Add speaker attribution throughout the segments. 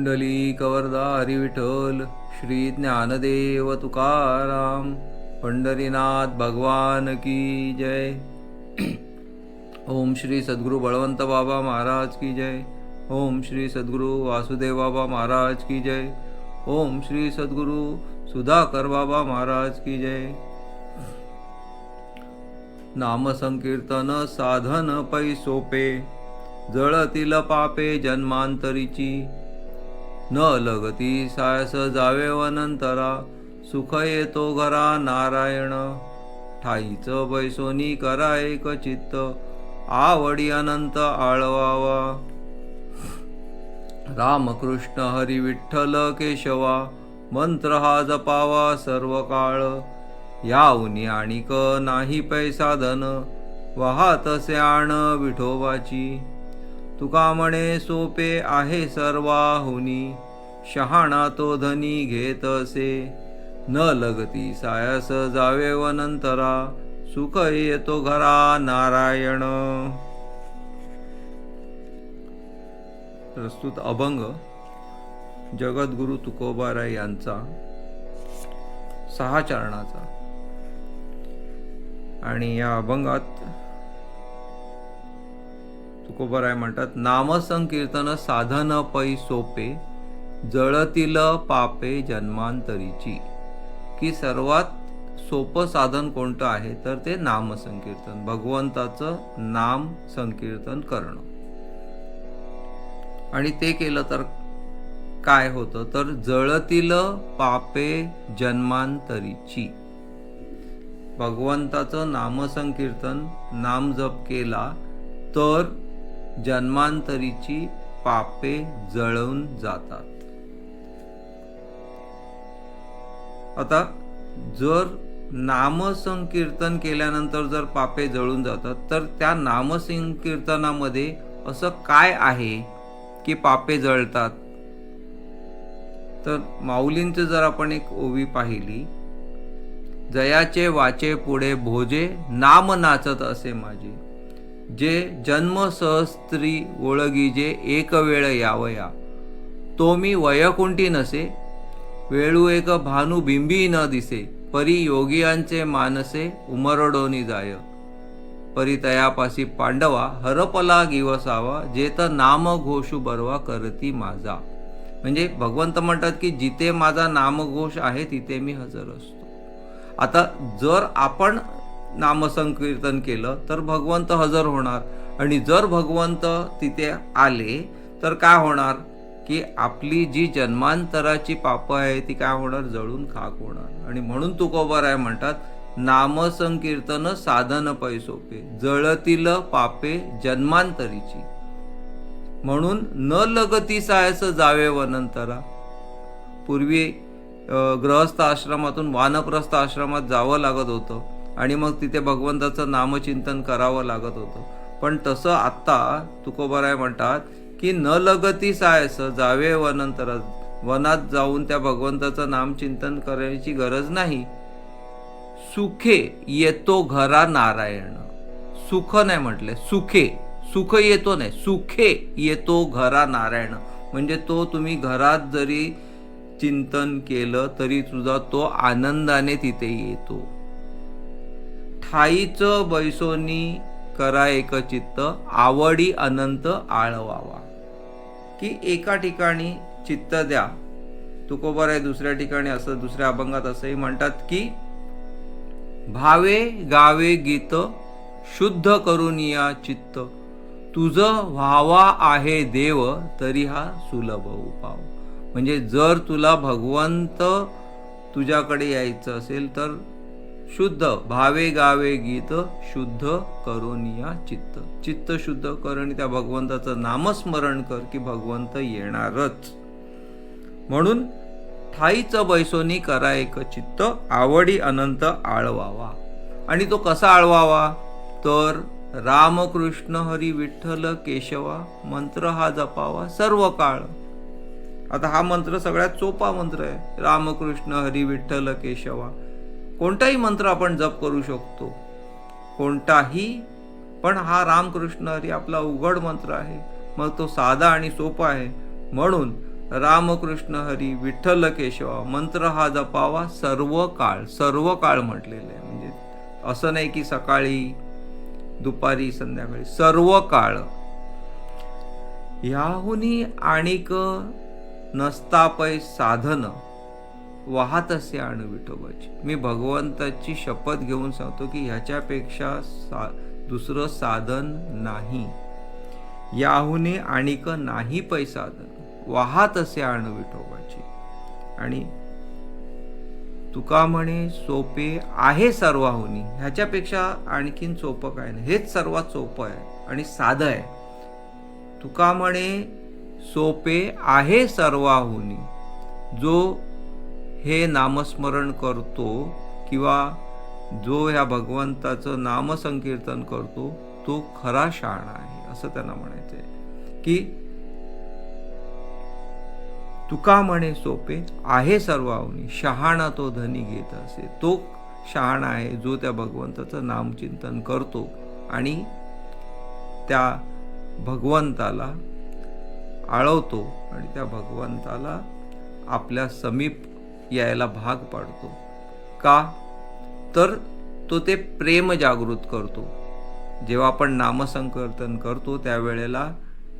Speaker 1: कुंडली कवरदा हरी विठ्ठल श्री ज्ञानदेव तुकाराम पंढरीनाथ भगवान की जय। ओम श्री सद्गुरु बळवंत बाबा महाराज की जय। ओम श्री सद्गुरु वासुदेव बाबा महाराज की जय। ओम श्री सद्गुरु सुधाकर बाबा महाराज की जय। नामसंकीर्तन साधन पै सोपे जळतील पापे जन्मांतरीची। न लगती सायस जावे वनंतरा सुख येतो घरा नारायण. ठाईच बैसोनी करा एक चित्त आवडी अनंत आळवावा. रामकृष्ण हरी विठ्ठल केशवा मंत्र हा जपावा सर्व काळ. याऊनी आणिक नाही पैसा धन वाहतसे आण विठोबाची. तुका म्हणे सोपे आहे सर्वाहुनी शहाणा तो धनी घेत असे. न लगती सायास जावे वनंतरा सुख येतो घरा नारायण. प्रस्तुत अभंग जगद्गुरु तुकोबाराय यांचा सहा चरणाचा. आणि या अभंगात तुकोबराय म्हणतात नामसंकीर्तन साधन पै सोपे जळतील पापे जन्मांतरीची. की सर्वात सोपं साधन कोणतं आहे? तर ते नामसंकीर्तन भगवंताचं नाम संकीर्तन करणं. आणि ते केलं तर काय होतं? तर जळतील पापे जन्मांतरीची. भगवंताचं नामसंकीर्तन नाम जप केला तर जन्मांतरीची पापे जळून जातात. आता जर नामसंकीर्तन केल्यानंतर जर पापे जळून जातात तर त्या नामसंकीर्तनामध्ये असं काय आहे की पापे जळतात? तर माऊलींचं जर आपण एक ओवी पाहिली जयाचे वाचे पुढे भोजे नाम नाचत असे माझे. जे जन्म सहस्त्री ओळगीजे एक वेळ यावया तो मी वयकुंठी नसे वेळू एक भानू बिंबी न दिसे परी योगियांचे मानसे उमरडोनी जाय. परी तयापासी पांडवा हरपला गिवसावा जेत नाम घोषू बरवा करती माझा. म्हणजे भगवंत म्हणतात की जिथे माझा नामघोष आहे तिथे मी हजर असतो. आता जर आपण नामसंकीर्तन केलं तर भगवंत हजर होणार. आणि जर भगवंत तिथे आले तर काय होणार? की आपली जी जन्मांतराची पापं आहे ती काय होणार? जळून खाक होणार. आणि म्हणून तुकोबाराय म्हणतात नामसंकीर्तन साधन पैसोपे जळतील पापे जन्मांतरीची. म्हणून न लगती सायस जावे वनंतरा. पूर्वी ग्रहस्थ गृहस्थ आश्रमातून वानप्रस्थ आश्रमात जावं लागत होतं. आणि मग तिथे भगवंताचं नामचिंतन करावं लागत होतं. पण तसं आत्ता तुकोबाराय म्हणतात की न लगती सायस जावे वनंतर वनात जाऊन त्या भगवंताचं नामचिंतन करायची गरज नाही. सुखे येतो घरा नारायण. सुख नाही म्हटले सुखे. सुख येतो नाही सुखे येतो घरा नारायण. म्हणजे तो तुम्ही घरात जरी चिंतन केलं तरी तुझा तो आनंदाने तिथे येतो. ठाईच बैसोनी करा एक चित्त आवडी अनंत आळवावा. की एका ठिकाणी चित्त द्या. तुकोबर आहे दुसऱ्या ठिकाणी असं दुसऱ्या अभंगात असंही म्हणतात की भावे गावे गीत शुद्ध करून या चित्त. तुझं व्हावा आहे देव तरी हा सुलभ उपाव. म्हणजे जर तुला भगवंत तुझ्याकडे यायचं असेल तर शुद्ध भावे गावे गीत शुद्ध करोनिया चित्त. चित्त शुद्ध कर आणि त्या भगवंताचं नामस्मरण कर की भगवंत येणारच. म्हणून ठाईच बैसोनी करा एक चित्त आवडी अनंत आळवावा. आणि तो कसा आळवावा? तर रामकृष्ण हरी विठ्ठल केशवा मंत्र हा जपावा सर्व काळ. आता हा मंत्र सगळ्यात सोपा मंत्र आहे. रामकृष्ण हरी विठ्ठल केशवा. कोणताही मंत्र आपण जप करू शकतो. कोणताही पण हा रामकृष्ण हरी आपला उघड मंत्र आहे. मग तो साधा आणि सोपा आहे. म्हणून रामकृष्ण हरी विठ्ठल केशवा मंत्र हा जपावा सर्व काळ सर्व काळ म्हटलेलं आहे. म्हणजे असं नाही की सकाळी दुपारी संध्याकाळी सर्व काळ. ह्याहुनी आणिक नसतापय साधन. वाहत असे आण विठोबाची. मी भगवंताची शपथ घेऊन सांगतो की ह्याच्यापेक्षा सा दुसरं साधन नाही. याहुने आणिक नाही पै साधन वाहत असे आण विठोबाची. आणि तुका म्हणे सोपे आहे सर्वाहुनी. ह्याच्यापेक्षा आणखीन सोपं काय नाही. हेच सर्वात सोपं आहे आणि साधं आहे. तुका म्हणे सोपे आहे सर्वाहुनी. जो हे नामस्मरण करतो किंवा जो ह्या भगवंताचं नामसंकीर्तन करतो तो खरा शहाणा आहे असं त्यांना म्हणायचं आहे. की तुका म्हणे सोपे आहे सर्वावनी शहाणा तो धनी घेत असे. तो शहाणा आहे जो त्या भगवंताचं नामचिंतन करतो आणि त्या भगवंताला आळवतो आणि त्या भगवंताला आपल्या समीप यायला भाग पाडतो. का? तर तो ते प्रेम जागृत करतो. जेव्हा आपण नामसंकीर्तन करतो त्यावेळेला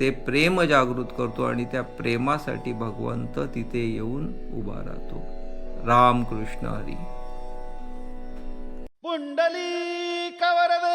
Speaker 1: ते प्रेम जागृत करतो आणि त्या प्रेमासाठी भगवंत तिथे येऊन उभा राहतो. रामकृष्ण हरी.
Speaker 2: पुंडली कवरदे